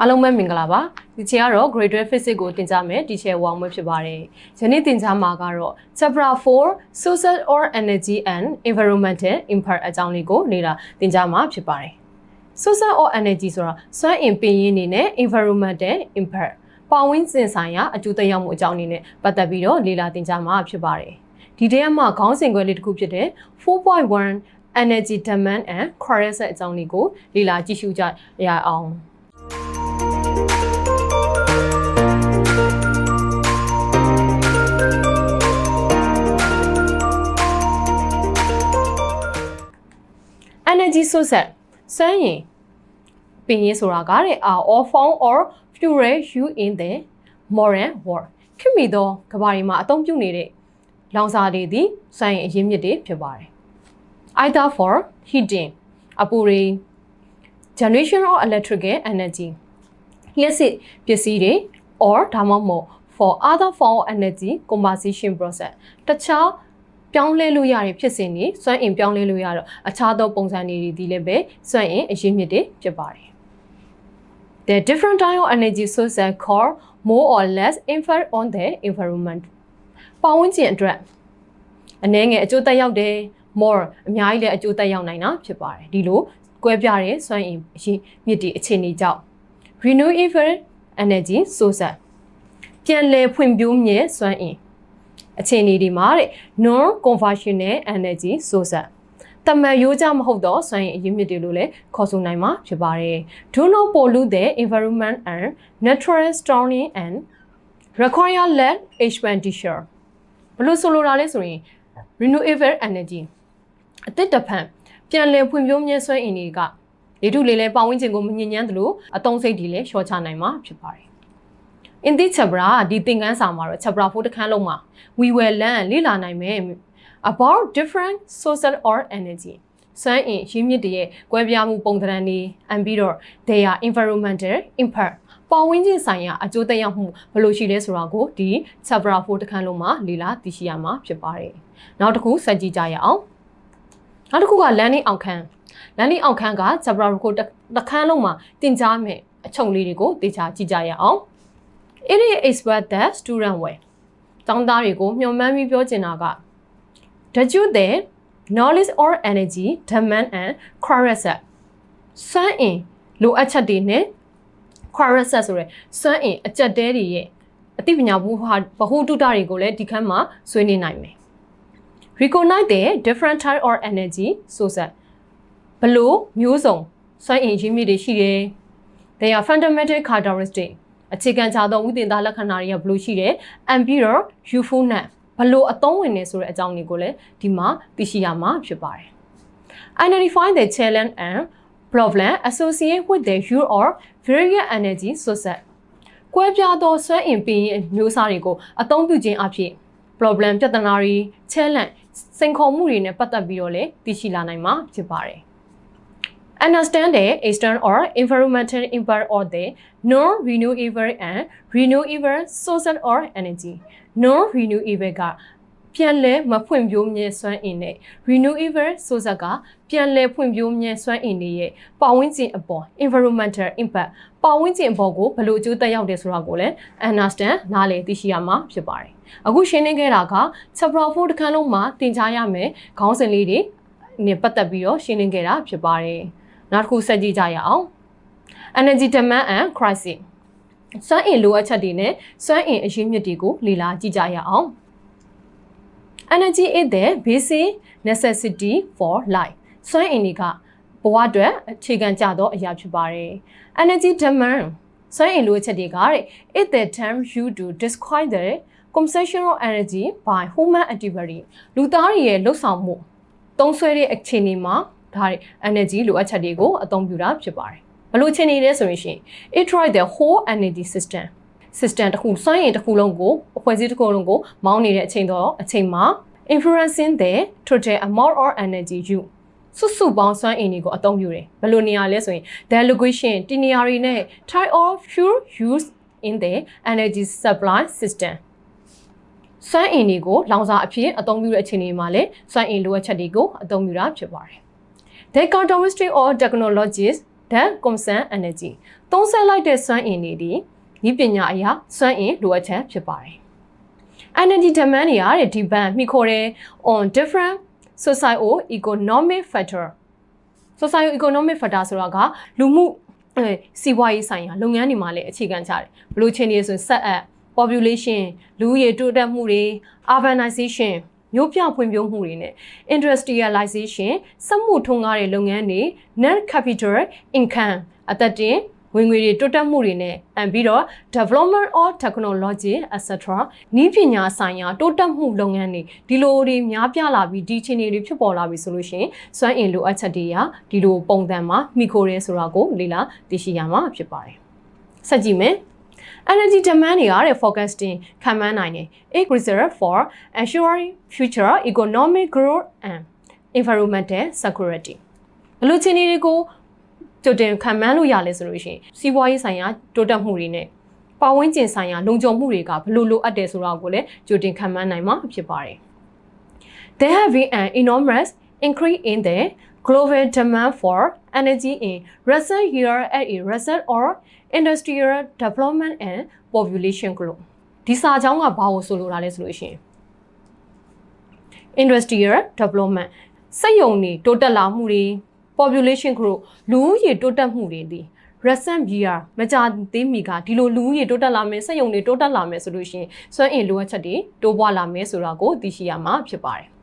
အားလုံးပဲမင်္ဂလာပါဒီချေကတော့ grade 12 physics ကိုတင်ကြမယ်ဒီချေဝေါမွေးဖြစ်ပါတယ်ယနေ့တင်ကြမှာကတော့ chapter 4 social or energy and environmental impact အကြောင်းလေးကိုလေ့လာတင်ကြမှာဖြစ်ပါတယ် social or energy ဆိုတာစွမ်းအင်ပင်ရင်းအနေနဲ့ environmental impact ပတ်ဝန်းကျင်ဆိုင်ရာအကျိုးသက်ရောက်မှုအကြောင်းအနေနဲ့ပတ်သက်ပြီးတော့လေ့လာတင်ကြမှာဖြစ်ပါတယ်ဒီတဲမှာခေါင်းစဉ်ခွဲလေးတစ်ခုဖြစ်တဲ့4.1 energy demand and crisis အကြောင်းလေးကိုလေ့လာကြည့်ရှုကြရအောင် energy source စွမ်းရည်ပင်ရင်းဆိုတာကတဲ့ are all found or fuel used in the modern world ခင်မီသောကမ္ဘာတွေမှာအသုံးပြုနေတဲ့လောင်စာတွေသည်စွမ်းရည်အရင်းမြစ်တွေဖြစ်ပါတယ် either for heating အပူတွေ generation of electrical energy လျှက်စစ်ပစ္စည်းတွေ or ဒါမှမဟုတ် for other form of energy composition process တခြား ပြောင်းလဲလို့ရတဲ့ဖြစ်စဉ်တွေစွမ်းအင်ပြောင်းလဲလို့ရတော့အခြားသောပုံစံတွေဒီလည်းပဲစွမ်းအင်အရင်းမြစ်တွေဖြစ်ပါတယ် The different type of energy sources call more or less impact on the environment ပတ်ဝန်းကျင်အတွက်အနည်းငယ်အကျိုးသက်ရောက်တယ် more အများကြီးလည်းအကျိုးသက်ရောက်နိုင်တာဖြစ်ပါတယ်ဒီလိုကွဲပြားတဲ့စွမ်းအင်အရင်းမြစ်တွေအခြေအနေကြောင့် renewable energy sources ပြန်လည်ဖွံ့ဖြိုးမြဲစွမ်းအင် အခြေအနေဒီမှာတဲ့ non conventional energy sources တမန်ရိုးကြမဟုတ်တော့စွမ်းရည်အရင်းမြစ်တွေလို့လည်းခေါ်ဆိုနိုင်မှာဖြစ်ပါတယ်။ Do not pollute the environment and natural storing and require less expenditure ဘလို့ဆိုလိုတာလဲဆိုရင် renewable energy အသစ်တဖန်ပြန်လည်ဖွံ့ဖြိုးမြဲစွမ်းအင်တွေကလေထုလေးလဲပတ်ဝန်းကျင်ကိုမညစ်ညမ်းသလိုအသုံးစိတ်တွေလည်းလျှော့ချနိုင်မှာဖြစ်ပါတယ် in this chapter ဒီသင်ခန်းစာမှာတော့ chapter 4တခန်းလုံးမှာ we will learn လေ့လာနိုင်မယ် about different social or energy စွမ်းအင်ရင်းမြစ်တွေရဲ့ကွဲပြားမှုပုံသဏ္ဍာန်တွေ and ပြီးတော့ their environmental impact ပတ်ဝန်းကျင်ဆိုင်ရာအကျိုးသက်ရောက်မှုဘယ်လိုရှိလဲဆိုတာကိုဒီ chapter 4တခန်းလုံးမှာလေ့လာသိရှိရမှာဖြစ်ပါတယ်နောက်တစ်ခုစက်ကြည့်ကြရအောင်နောက်တစ်ခုက learning outcome learning outcome က chapter ကိုတခန်းလုံးမှာသင်ကြားမယ်အချုပ်လေးတွေကိုသိချာကြည့်ကြရအောင် it is expert that student way ကျောင်းသားတွေကိုမျှော်မှန်းပြီးပြောချင်တာက that you the knowledge or energy demand and correction စွမ်းအင်လိုအပ်ချက်တွေနဲ့ correction ဆိုရယ်စွမ်းအင်အကြက်တဲတွေရဲ့အသိပညာဘူးဟာဗဟုတုတတွေကိုလည်းဒီခန်းမှာဆွေးနွေးနိုင်မယ် recognize the different type or energy sources ဘလို့မျိုးစုံစွမ်းအင်ရင်းမြစ်တွေရှိတယ် they are fundamental characteristic အခြေခံခြားသောဝိသင်သားလက္ခဏာတွေကဘလို့ရှိတယ် and ပြီးတော့ usefulness ဘလို့အသုံးဝင်နေဆိုတဲ့အကြောင်းတွေကိုလည်းဒီမှာသိရှိရမှာဖြစ်ပါတယ် identify the challenge and problem associated with the use or various energy sources ကွဲပြားသောစွမ်းအင်ပင်မျိုးစားတွေကိုအသုံးပြုခြင်းအဖြစ် problem ပြဿနာတွေ challenge စိန်ခေါ်မှုတွေနဲ့ပတ်သက်ပြီးတော့လည်းသိရှိလာနိုင်မှာဖြစ်ပါတယ် understand the external or environmental impact of the non-renewable and renewable sources or energy non-renewable ကပြန်လဲမဖွံ့ဖြိုးမြဲစွမ်းအင်နဲ့ renewable source ကပြန်လဲဖွံ့ဖြိုးမြဲစွမ်းအင်တွေရဲ့ပတ်ဝန်းကျင်အပေါ် environmental impact ပတ်ဝန်းကျင်အပေါ်ကိုဘယ်လိုအကျိုးသက်ရောက်တယ်ဆိုတာကိုလည်း understand နားလည်သိရှိရမှာဖြစ်ပါတယ်အခုရှင်းလင်းခဲ့တာက chapter 4တခန်းလုံးမှာသင်ကြားရမယ်ခေါင်းစဉ်လေးတွေနဲ့ပတ်သက်ပြီးတော့ရှင်းလင်းခဲ့တာဖြစ်ပါတယ် နောက်တစ်ခုဆက်ကြည့်ကြရအောင် energy demand and crisis စွမ်းအင်လိုအပ်ချက်တွေနဲ့စွမ်းအင်အရင်းမြစ်တွေကိုလေ့လာကြည့်ကြရအောင် energy is the basic necessity for life စွမ်းအင်တွေကဘဝအတွက်အခြေခံကြသောအရာဖြစ်ပါတယ် energy demand စွမ်းအင်လိုအပ်ချက်တွေကတဲ့ is the term used to describe the consumption of energy by human activity လူသားတွေရဲ့လှုပ်ဆောင်မှုသုံးစွဲတဲ့အခြေအနေမှာ ဒါတွေ energy လိုအပ်ချက်တွေကိုအသုံးပြုတာဖြစ်ပါတယ်ဘယ်လိုအခြေအနေလဲဆိုရင်ရှင် it try the whole energy system system တစ်ခုစွမ်းရည်တစ်ခုလုံးကိုအဖွဲ့အစည်းတစ်ခုလုံးကိုမောင်းနေတဲ့အချိန်တော့အချိန်မှာ influencing the total amount of energy you စုစုပေါင်းစွမ်းအင်တွေကိုအသုံးပြုတယ်ဘယ်လိုနေရာလဲဆိုရင် the allocation ဒီနေရာတွေနဲ့ type of fuel used in the energy supply system စွမ်းအင်တွေကိုလောင်စာအဖြစ်အသုံးပြုတဲ့အချိန်တွေမှာလည်းစွမ်းအင်လိုအပ်ချက်တွေကိုအသုံးပြုတာဖြစ်ပါတယ် The characteristic of technologies that concern energy သုံးဆက်လိုက်တဲ့စွမ်းအင်တွေဒီဤပညာအရာစွမ်းအင်လိုအပ်ချက်ဖြစ်ပါတယ် energy demand တွေရတဲ့ depend မိခိုတဲ့ on different socio economic factor socio economic factor ဆိုတာကလူမှုအဲစီးပွားရေးဆိုင်ရာလုပ်ငန်းတွေမှာလည်းအခြေခံကြတယ်ဘလို့ချင်းတွေဆိုဆက်အပ် population လူဦးရေတိုးတက်မှုတွေ urbanization မြို့ပြဖွံ့ဖြိုးမှုတွေနဲ့ industrialization စက်မှုထွန်းကားတဲ့လုပ်ငန်းတွေ net capital income အသက်တင်ဝင်ငွေတွေတိုးတက်မှုတွေနဲ့အမ်ပြီးတော့ development of technology etc နည်းပညာဆိုင်ရာတိုးတက်မှုလုပ်ငန်းတွေဒီလိုတွေများပြားလာပြီးဒီချင်းတွေဖြစ်ပေါ်လာပြီဆိုလို့ရှိရင်စွမ်းအင်လိုအပ်ချက်တွေကဒီလိုပုံစံမှာမိခိုရဲဆိုတာကိုလေ့လာသိရှိရမှာဖြစ်ပါတယ်ဆက်ကြည့်မယ် energy demand တွေရတဲ့ forecasting ခံမှန်းနိုင်တယ် a reserve for ensuring future economic growth and environmental security ဘလို့ချင်းတွေကိုကြိုတင်ခံမှန်းလို့ရလဲဆိုလို့ရှိရင်စီးပွားရေးဆိုင်ရာတိုးတက်မှုတွေနဲ့ပတ်ဝန်းကျင်ဆိုင်ရာလုံခြုံမှုတွေကဘလို့လိုအပ်တယ်ဆိုတာကိုလည်းကြိုတင်ခံမှန်းနိုင်မှာဖြစ်ပါတယ်။ There have been an enormous increase in the global demand for energy in recent years as a result of industrial development and population growth ဒီစာကြောင်းကဘာကိုဆိုလိုတာလဲဆိုလို့ရှိရင် industrial development စက်ရုံတွေတိုးတက်လာမှုတွေ population growth လူဦးရေတိုးတက်မှုတွေဒီ recent year မကြာသေးမီကဒီလိုလူဦးရေတိုးတက်လာမယ်စက်ရုံတွေတိုးတက်လာမယ်ဆိုလို့ရှိရင်စွမ်းအင်လိုအပ်ချက်တွေတိုးပွားလာမယ်ဆိုတာကိုသိရှိရမှာဖြစ်ပါတယ်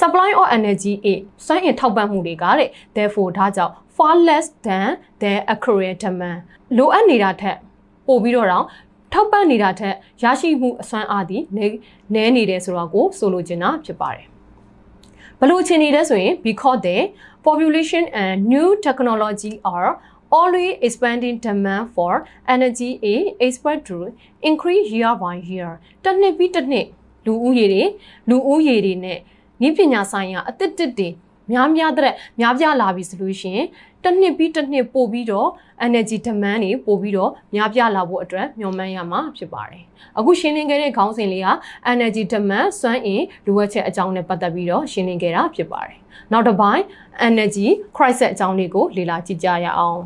supply of energy အစွမ်းအင်ထောက်ပံ့မှုတွေကတဲ့ therefore ဒါကြောင့် far less than the accurate demand လိုအပ်နေတာထက်ပိုပြီးတော့ထောက်ပံ့နေတာထက်ရရှိမှုအစွမ်းအားသည်နည်းနေတယ်ဆိုတာကိုဆိုလိုချင်တာဖြစ်ပါတယ်ဘလို့ချင်နေလဲဆိုရင် because the population and new technology are always expanding demand for energy is expected to increase year by year တစ်နှစ်ပြီးတစ်နှစ်လူဦးရေတွေလူဦးရေတွေနဲ့ ဤပညာဆိုင်ရာအသစ်တစ်တွေများများတဲ့များပြားလာပြီဆိုလို့ရှိရင်တစ်နှစ်ပြီးတစ်နှစ်ပို့ပြီးတော့ energy demand တွေပို့ပြီးတော့များပြားလာဖို့အတွက်မျှော်မှန်းရမှာဖြစ်ပါတယ်။အခုရှင်းလင်းခဲ့တဲ့ခေါင်းစဉ်လေးက energy demand စွမ်းအင်လိုအပ်ချက်အကြောင်းနဲ့ပတ်သက်ပြီးတော့ရှင်းလင်းခဲ့တာဖြစ်ပါတယ်။နောက်တစ်ပိုင်း energy crisis အကြောင်းလေးကိုလေ့လာကြည့်ကြရအောင်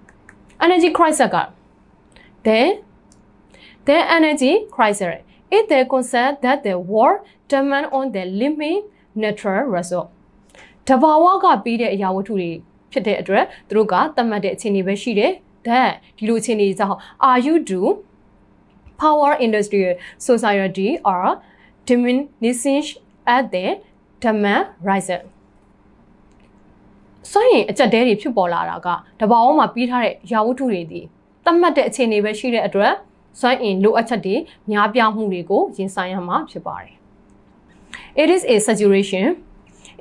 ။ energy crisis က the the energy crisis is the concept that the world demand on the limit natural resource တဘာဝကပြီးတဲ့အရာဝတ္ထုတွေဖြစ်တဲ့အတွက်သူတို့ကသတ်မှတ်တဲ့အခြေအနေပဲရှိတယ် that ဒီလိုအခြေအနေကြောင့် are you do power industry society are diminishing at the demand rises ဆိုရင်အကြက်တဲတွေဖြစ်ပေါ်လာတာကတဘာဝမှာပြီးထားတဲ့ရာဝတ္ထုတွေဒီသတ်မှတ်တဲ့အခြေအနေပဲရှိတဲ့အတွက် စွမ်းအင်လိုအပ်ချက်တွေများပြားမှုတွေကိုရင်ဆိုင်ရမှာဖြစ်ပါတယ် It is a saturation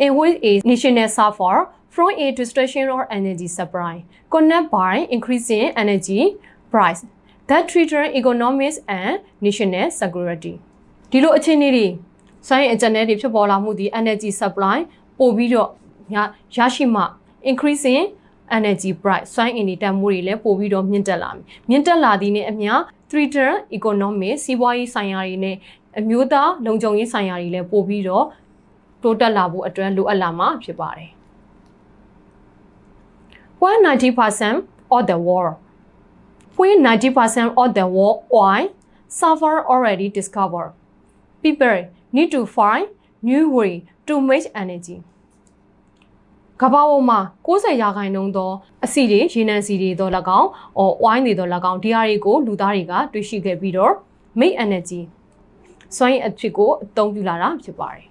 in which a national suffer from a distortion of energy supply connect by increasing energy price that threaten economics and national security ဒီလိုအခြေအနေတွေဆိုင်းအကြံတွေဖြစ်ပေါ်လာမှုဒီ energy supply ပို့ပြီးတော့ရရှိမှ increasing energy price ဆိုင်းအင်ဒီတန်မှုတွေလည်းပို့ပြီးတော့မြင့်တက်လာမယ်မြင့်တက်လာသည်နဲ့အမျှ threaten economic စီးပွားရေးဆိုင်ရာတွေနဲ့အမျိုးသားလုံခြုံရေးဆိုင်ရာတွေလည်းပို့ပြီးတော့တိုးတက်လာဖို့အတွက်လိုအပ်လာမှာဖြစ်ပါတယ် when 90% of the world when 90% of the world oil suffer already discovered people need to find new way to make energy ကဘာပေါ်မှာ60ရာခိုင်နှုန်းသောအစီတွေရေနံစီတွေတော့၎င်းအော်ဝိုင်းတွေတော့၎င်းဒီဟာတွေကိုလူသားတွေကတွေ့ရှိခဲ့ပြီးတော့ make energy စွမ်းရည်အဖြစ်ကိုအသုံးပြုလာတာဖြစ်ပါတယ်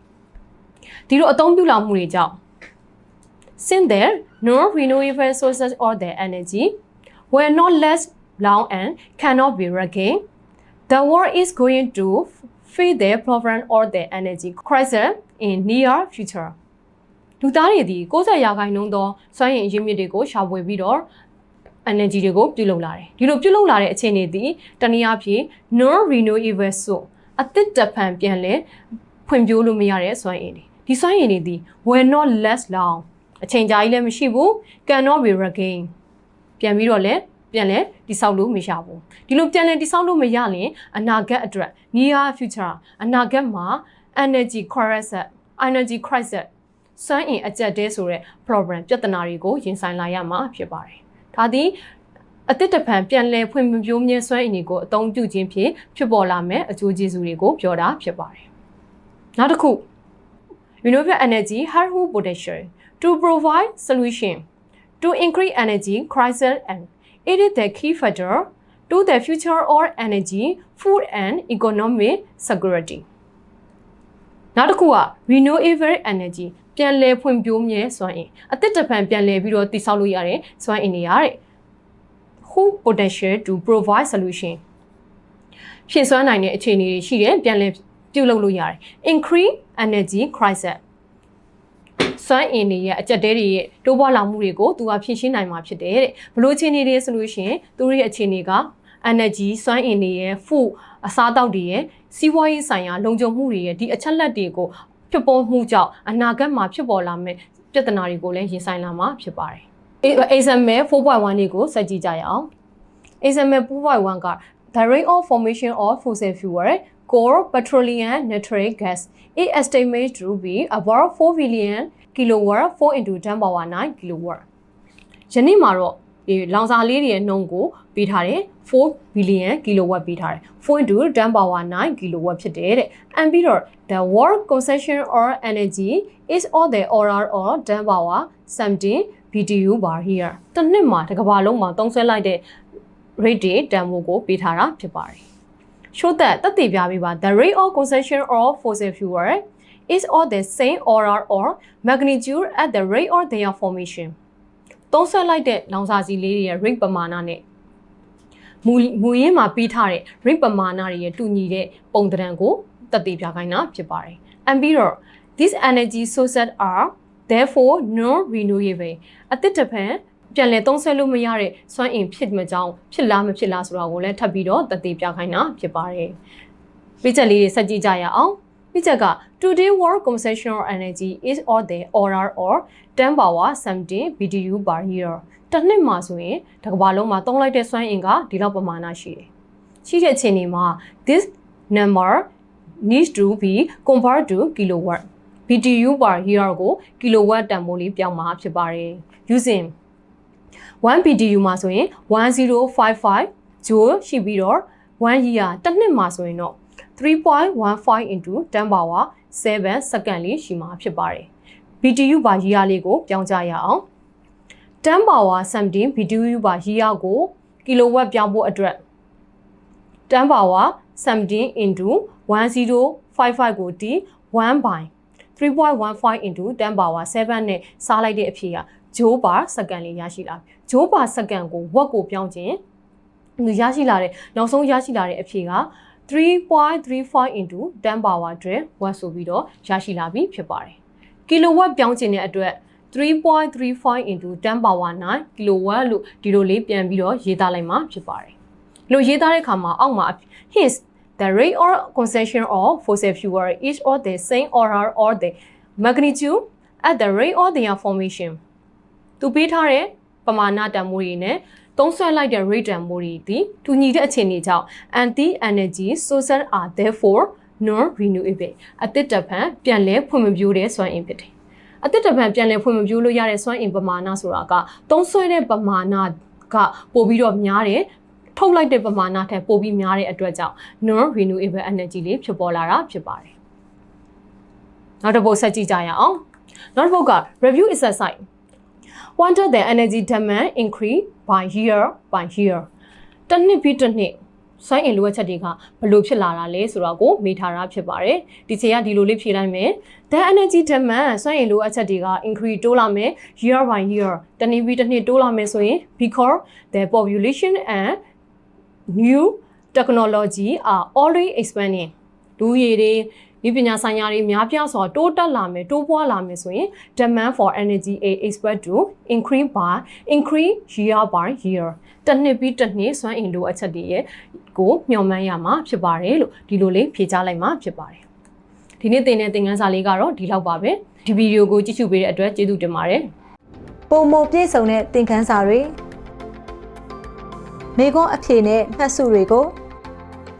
ဒီလိုအသုံးပြုလာမှုတွေကြောင့် since there no renewable sources or their energy were not less long and cannot be regained the world is going to face their problem or their energy crisis in near future လူသားတွေဒီ60ရာခိုင်နှုန်းသောစွမ်းရည်အရင်းမြစ်တွေကိုရှာဖွေပြီးတော့ energy တွေကိုပြုလုပ်လာတယ်ဒီလိုပြုလုပ်လာတဲ့အခြေအနေဒီတနည်းအားဖြင့် non renewable source အသစ်တဖန်ပြန်လဲဖွံ့ဖြိုးလို့မရတဲ့စွမ်းအင်တွေဒီစွမ်းအင်တွေဒီ will not last long အချိန်ကြာကြီးလည်းမရှိဘူး cannot be regain ပြန်ပြီးတော့လည်းပြန်လဲတိဆောက်လို့မရဘူးဒီလိုပြန်လဲတိဆောက်လို့မရရင်အနာဂတ်အတွက် near future အနာဂတ်မှာ energy crisis energy crisis စွမ်းအင်အကျက်တဲဆိုတဲ့ problem ပြဿနာတွေကိုရင်ဆိုင်လာရမှာဖြစ်ပါတယ်။ဒါသည်အသစ်တစ်ဖန်ပြန်လည်ဖွင့်ပြိုးမြဲစွမ်းအင်တွေကိုအသုံးပြုခြင်းဖြင့်ဖြစ်ပေါ်လာမဲ့အကျိုးကျေးဇူးတွေကိုပြောတာဖြစ်ပါတယ်။နောက်တစ်ခု renewable energy has who potential to provide solution to increase energy crisis and it is the key factor to the future of energy food and economic security နောက်တစ်ခုက renewable energy ပြန်လည်ဖွံ့ဖြိုးမြဲစွမ်းအင်အသစ်တစ်ဖန်ပြန်လည်ပြီးတော့တည်ဆောက်လို့ရတဲ့စွမ်းအင်တွေရတဲ့ who potential to provide solution ဖြည့်စွမ်းနိုင်တဲ့အခြေအနေတွေရှိတယ်ပြန်လည်ပြုလုပ်လို့ရတယ် increase energy crisis စွမ်းအင်တွေရဲ့အကြက်တဲတွေရဲ့တိုးပွားလာမှုတွေကိုသူကဖြည့်ရှင်းနိုင်မှာဖြစ်တယ်တဲ့ဘလို့အခြေအနေတွေဆိုလို့ရှိရင်သူတို့ရဲ့အခြေအနေက energy စွမ်းအင်တွေရဲ့ food အစားအသောက်တွေရဲ့စီးပွားရေးဆိုင်ရာလုံခြုံမှုတွေရဲ့ဒီအချက်လက်တွေကို ဖြစ်ပေါ်မှုကြောင့်အနာဂတ်မှာဖြစ်ပေါ်လာမယ့်ပြဿနာတွေကိုလည်းရင်ဆိုင်လာမှာဖြစ်ပါတယ်။ example 4.1လေးကိုစက်ကြည့်ကြရအောင်။ example 4.1 က the rate of formation of fossil fuel core petroleum natural gas is estimated to be about 4 billion kilowatt 4 into 10 power 9 kilowatt ယနေ့မှာတော့ ဒီလောင်စာလေးတွေရဲ့နှုန်းကိုပေးထားတယ်4 billion kilowatt ပေးထားတယ်4 into 10 power 9 kilowatt ဖြစ်တယ်တဲ့အန်ပြီးတော့ the world consumption or energy is all the order or 10 power 17 BTU bar here တစ်နှစ်မှာတစ်ကမ္ဘာလုံးမှာသုံးစွဲလိုက်တဲ့ rate တွေတန်ဖိုးကိုပေးထားတာဖြစ်ပါတယ် show that တက်တည်ပြပေးပါ the rate of consumption of fossil fuel is all the same order or magnitude at the rate of their formation သုံးဆွဲလိုက်တဲ့လောင်စာဆီလေးတွေရဲ့ rate ပမာဏနဲ့မူမူရင်းမှာပေးထားတဲ့ rate ပမာဏတွေရဲ့တူညီတဲ့ပုံသဏ္ဍာန်ကိုတက်တည်ပြခိုင်းတာဖြစ်ပါတယ်။ and ပြီးတော့ these energy sources are therefore non renewable အသစ်တစ်ဖန်ပြန်လည်သုံးစွဲလို့မရတဲ့စွမ်းအင်ဖြစ်မကြောင်းဖြစ်လားမဖြစ်လားဆိုတာကိုလည်းထပ်ပြီးတော့တက်တည်ပြခိုင်းတာဖြစ်ပါတယ်။ပြချက်လေးတွေဆက်ကြည့်ကြရအောင်။ ပြချက်က today world consumption of energy is all the order or 10 power 17 BTU per year တစ်နှစ်မှာဆိုရင်တစ်ကမ္ဘာလုံးမှာသုံးလိုက်တဲ့စွမ်းအင်ကဒီလောက်ပမာဏရှိတယ်။ရှိတဲ့အချိန်ဒီမှာ this number needs to be converted to kilowatt BTU per year ကို kilowatt တန်ဖိုးလေးပြောင်းမှာဖြစ်ပါတယ်။ using 1 BTU မှာဆိုရင်1055 joule ရှိပြီးတော့1 year တစ်နှစ်မှာဆိုရင်တော့ 3.15 into 10 power 7 second လေးရှိမှာဖြစ်ပါတယ်။ BTU ပါ year လေးကိုပြောင်းကြရအောင်10 power 17 BTU ပါ year ကို kilowatt ပြောင်းဖို့အတွက်10 power 17 into 1055ကိုတီ1 by 3.15 into 10 power 7နဲ့စားလိုက်တဲ့အဖြေကဂျိုးပါစက္ကန့်လေးရရှိလာပြီဂျိုးပါစက္ကန့်ကိုဝက်ကိုပြောင်းခြင်းရရှိလာတဲ့နောက်ဆုံးရရှိလာတဲ့အဖြေက 3.35 into 10 power အတွက်ဝက်ဆိုပြီးတော့ရရှိလာပြီဖြစ်ပါတယ်ကီလိုဝက်ပြောင်းခြင်းတဲ့အတွက်3.35 into 10 power 9 kilowatt လို့ဒီလိုလေးပြန်ပြီးတော့ရေးသားလိုက်မှာဖြစ်ပါတယ်လို့ရေးသားတဲ့အခါမှာအောက်မှာ his the rate or consumption of fossil fuel is all the same order or the magnitude at the rate of their formation သူပေးထားတဲ့ပမာဏတန်ဖိုးတွေနဲ့ သုံးစွဲလိုက်တဲ့ rate တန်ဖိုးတွေသည်တူညီတဲ့အခြေအနေကြောင့် anti energy sources are therefore non renewable အသစ်တပံပြန်လဲဖွင့်မပြိုးတဲ့စွမ်းအင်ဖြစ်တယ်အသစ်တပံပြန်လဲဖွင့်မပြိုးလို့ရတဲ့စွမ်းအင်ပမာဏဆိုတာကသုံးစွဲတဲ့ပမာဏကပို့ပြီးတော့များတယ်ထုတ်လိုက်တဲ့ပမာဏထက်ပိုပြီးများတဲ့အတွက်ကြောင့် non renewable energy လေးဖြစ်ပေါ်လာတာဖြစ်ပါတယ်နောက်တစ်ပုတ်ဆက်ကြည့်ကြရအောင်နောက်တစ်ပုတ်က review exercise wonder the energy demand increase by year by year တစ်နှစ်ပြီးတစ်နှစ်စွမ်းအင်လိုအပ်ချက်တွေကဘလို့ဖြစ်လာတာလဲဆိုတော့ကိုမေးထားတာဖြစ်ပါတယ်ဒီချိန်ကဒီလိုလေးဖြေလိုက်မယ် the energy demand စွမ်းအင်လိုအပ်ချက်တွေက increase တိုးလာမယ် year by year တစ်နှစ်ပြီးတစ်နှစ်တိုးလာမယ်ဆိုရင် because the population and new technology are already expanding လူရည်တွေ ဒီပညာဆိုင်ရာတွေများပြားစွာတိုးတက်လာမယ်တိုးပွားလာမယ်ဆိုရင် demand for energy is expected to increase by increase year by year တစ်နှစ်ပြီးတစ်နှစ်စွမ်းအင်လိုအပ်ချက်တွေရဲ့ကိုမျှော်မှန်းရမှာဖြစ်ပါတယ်လို့ဒီလိုလေးဖြေကြားလိုက်မှာဖြစ်ပါတယ်ဒီနေ့သင်တဲ့သင်ခန်းစာလေးကတော့ဒီလောက်ပါပဲဒီဗီဒီယိုကိုကြည့်ရှုပေးတဲ့အတွက်ကျေးဇူးတင်ပါတယ်ပုံမပြည့်စုံတဲ့သင်ခန်းစာတွေမိခွန်းအဖြေနဲ့မှတ်စုတွေကို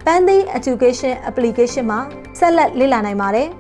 Pandy Education Application မှာဆက်လက်လေ့လာနိုင်ပါတယ်။